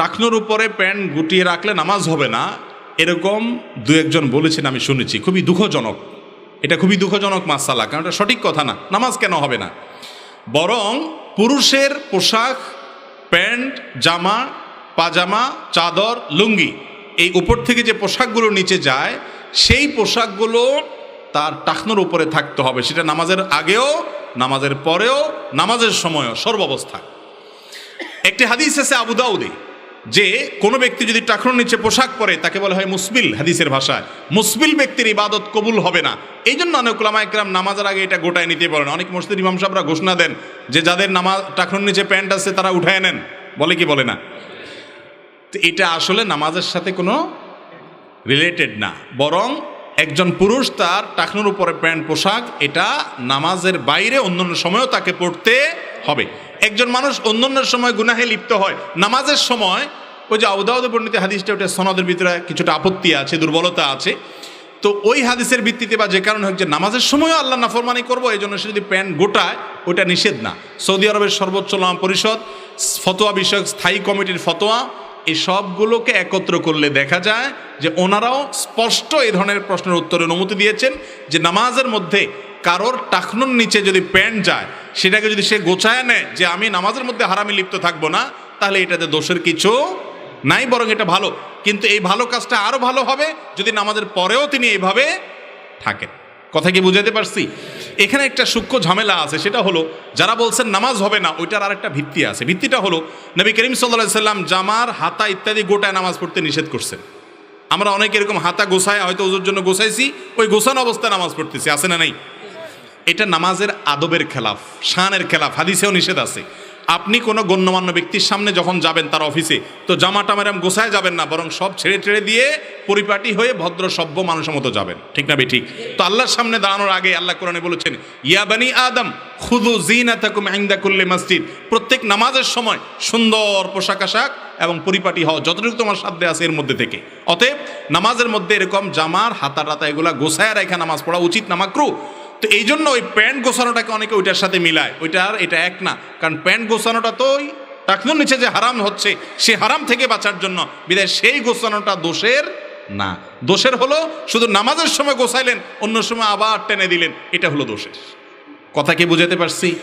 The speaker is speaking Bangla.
টাকনোর উপরে প্যান্ট গুটিয়ে রাখলে নামাজ হবে না, এরকম দু একজন বলেছেন, আমি শুনেছি। খুবই দুঃখজনক। এটা খুবই দুঃখজনক মাসালা, কারণ এটা সঠিক কথা না। নামাজ কেন হবে না? বরং পুরুষের পোশাক, প্যান্ট, জামা, পাজামা, চাদর, লুঙ্গি, এই উপর থেকে যে পোশাকগুলো নিচে যায়, সেই পোশাকগুলো তার টাকনোর উপরে থাকতে হবে। সেটা নামাজের আগেও, নামাজের পরেও, নামাজের সময়ও, সর্বাবস্থায়। একটি হাদিস আছে আবু দাউদে। যে কোনো ব্যক্তি যদি টাকনোর নিচে পোশাক পরে, তাকে বলা হয় মুসবিল হাদিসের ভাষায়। মুসবিল ব্যক্তির ইবাদত কবুল হবে না। এই জন্য অনেক ওলামা একরাম নামাজের আগে এটা গোটায় নিতে পারেন অনেক মসজিদ ইমাম সাহেবরা ঘোষণা দেন যে যাদের নামাজ টাকনোর নিচে প্যান্ট আছে, তারা উঠায় নেন। বলে কি বলে না? তো এটা আসলে নামাজের সাথে কোনো রিলেটেড না। বরং একজন পুরুষ তার টাকনোর উপরে প্যান্ট, পোশাক, এটা নামাজের বাইরে অন্যান্য সময়ও তাকে পড়তে হবে। একজন মানুষ অন্যান্য সময় গুনাহে লিপ্ত হয়, নামাজের সময়, ওই যে আউদাউদ পণ্ডিত হাদিসটা, ওটা সনদের ভিতরে কিছুটা আপত্তি আছে, দুর্বলতা আছে। তো ওই হাদিসের ভিত্তিতে বা যে কারণে হোক যে নামাজের সময়ও আল্লাহ নাফরমানি করব এই জন্য সে যদি প্যান্ট গোটায়, ওটা নিষেধ না। সৌদি আরবের সর্বোচ্চ লাম পরিষদ, ফতোয়া বিষয়ক স্থায়ী কমিটির ফতোয়া এই সবগুলোকে একত্র করলে দেখা যায় যে ওনারাও স্পষ্ট এই ধরনের প্রশ্নের উত্তরে অনুমতি দিয়েছেন যে নামাজের মধ্যে কারোর টাকনুর নিচে যদি প্যান্ট যায় সেটাকে যদি সে গোছায় নেয় যে আমি নামাজের মধ্যে হারামি লিপ্ত থাকব না, তাহলে এটাতে দোষের কিছু নাই, বরং এটা ভালো। কিন্তু এই ভালো কাজটা আরও ভালো হবে যদি নামাজের পরেও তিনি এইভাবে থাকেন। কথা কি বুঝাতে পারছি? এখানে একটা সূক্ষ্ম ঝামেলা আছে, সেটা হলো, যারা বলছেন নামাজ হবে না, ওইটার আরেকটা ভিত্তি আছে। ভিত্তিটা হলো, নবী করিম সাল্লাহ সাল্লাম জামার হাতা ইত্যাদি গোটায় নামাজ পড়তে নিষেধ করছেন। আমরা অনেক এরকম হাতা গোছায়, হয়তো ওজোর জন্য গোছাইছি, ওই গোছানো অবস্থায় নামাজ পড়তেছি, আছে না নাই? এটা নামাজের আদবের খেলাফ, শানের খেলাফ, হাদিসেও নিষেধ আছে। আপনি কোনো গণ্যমান্য ব্যক্তির সামনে যখন যাবেন তার অফিসে, তো জামা টামারাম গোসায় যাবেন না, বরং সব ছেড়ে ছেড়ে দিয়ে পরিপাটি হয়ে ভদ্র সভ্য মানুষের মতো যাবেন। ঠিক না ঠিক তো আল্লাহর সামনে দাঁড়ানোর আগে আল্লাহ কোরআনে বলেছেন ইয়াবানি আদম খুদু জিনাতাকুম ইনদা কুল্লি মসজিদ। প্রত্যেক নামাজের সময় সুন্দর পোশাক আশাক এবং পরিপাটি হওয়া যতটুকু তোমার সাধ্যে আছে এর মধ্যে থেকে। অতএব নামাজের মধ্যে এরকম জামার হাতা টাতা এগুলা গোছায় রেখা নামাজ পড়া উচিত না, মাকরু। তো এই জন্য ওই প্যান্ট গোছানোটাকে অনেকে ওইটার সাথে মিলায়। ওইটার এটা এক না। কারণ প্যান্ট গোছানোটা তো ওই টাকনুর নিচে যে হারাম হচ্ছে, সে হারাম থেকে বাঁচার জন্য। বিদায় সেই গোছানোটা দোষের না। দোষের হলো শুধু নামাজের সময় গোছাইলেন, অন্য সময় আবার টেনে দিলেন। এটা হলো দোষের। কথা কি বুঝাতে পারছি?